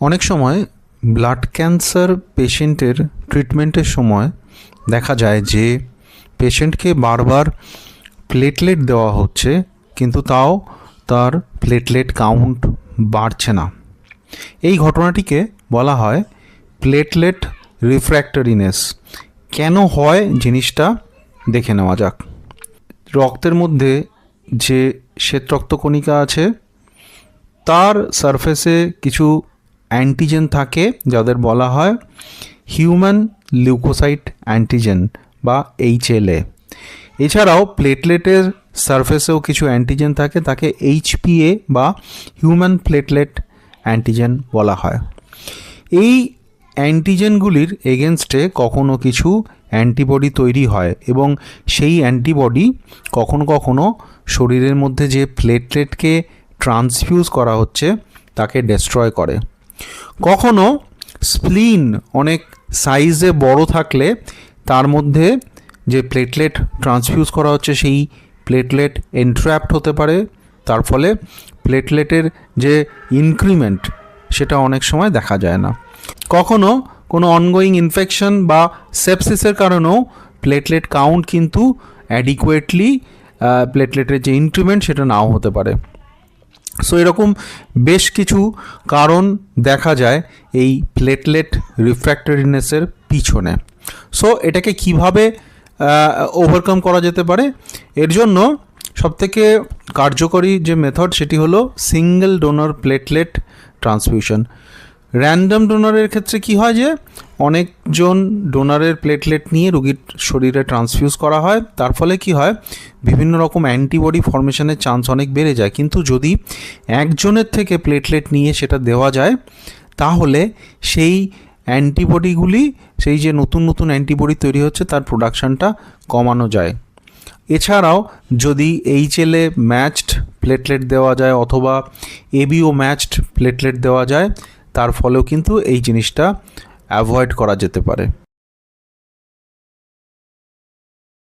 অনেক সময় blood cancer পেশেন্টের ট্রিটমেন্টের সময় দেখা যায় যে পেশেন্টকে বারবার প্লেটলেট দেওয়া হচ্ছে, কিন্তু তাও তার প্লেটলেট কাউন্ট বাড়ছে না। এই ঘটনাটিকে বলা হয় প্লেটলেট রিফ্র্যাক্টরিনেস কেন হয় জিনিসটা দেখে নেওয়া যাক। রক্তের মধ্যে যে শ্বেত রক্তকণিকা আছে, তার সারফেসে কিছু অ্যান্টিজেন থাকে, যাদের বলা হয় হিউম্যান লিউকোসাইট অ্যান্টিজেন বা এইচএলএ এছাড়াও প্লেটলেটের সারফেসেও কিছু অ্যান্টিজেন থাকে, তাকে এইচপিএ বা হিউম্যান প্লেটলেট অ্যান্টিজেন বলা হয়। এই অ্যান্টিজেনগুলির এগেনস্টে কখনো কিছু অ্যান্টিবডি তৈরি হয় এবং সেই অ্যান্টিবডি কখনো কখনো শরীরের মধ্যে যে প্লেটলেটকে ট্রান্সফিউজ করা হচ্ছে, তাকে ডেস্ট্রয় করে। কখনো স্প্লিন অনেক সাইজে বড় থাকলে তার মধ্যে যে প্লেটলেট ট্রান্সফিউজ করা হচ্ছে সেই প্লেটলেট এন্ট্র্যাপড হতে পারে। তার ফলে প্লেটলেটের যে ইনক্রিমেন্ট সেটা অনেক সময় দেখা যায় না। কখনো কোনো অনগোয়িং ইনফেকশন বা সেপসিসের কারণেও প্লেটলেট কাউন্ট কিন্তু অ্যাডিকুয়েটলি প্লেটলেটের যে ইনক্রিমেন্ট সেটা নাও হতে পারে। সো এরকম বেশ কিছু কারণ দেখা যায় এই প্লেটলেট রিফ্র্যাক্টরিনেসের পিছনে। সো এটাকে কীভাবে ওভারকাম করা যেতে পারে? এর জন্য সবথেকে কার্যকরী যে মেথড সেটি হলো single donor platelet transfusion random ডোনারের ক্ষেত্রে কি হয় যে অনেকজন ডোনারের প্লেটলেট নিয়ে রুগীর শরীরে ট্রান্সফিউজ করা হয়। তার ফলে কি হয়? বিভিন্ন রকম অ্যান্টিবডি ফর্মেশনের চান্স অনেক বেড়ে যায়। কিন্তু যদি একজনের থেকে প্লেটলেট নিয়ে সেটা দেওয়া যায়, তাহলে সেই অ্যান্টিবডিগুলি সেই যে নতুন নতুন অ্যান্টিবডি তৈরি হচ্ছে, তার প্রোডাকশানটা কমানো যায়। এছাড়াও যদি এইচএলএ ম্যাচড প্লেটলেট দেওয়া যায় অথবা এবিও ম্যাচড প্লেটলেট দেওয়া যায়, তার ফলেও কিন্তু এই জিনিসটা অ্যাভয়েড করা যেতে পারে।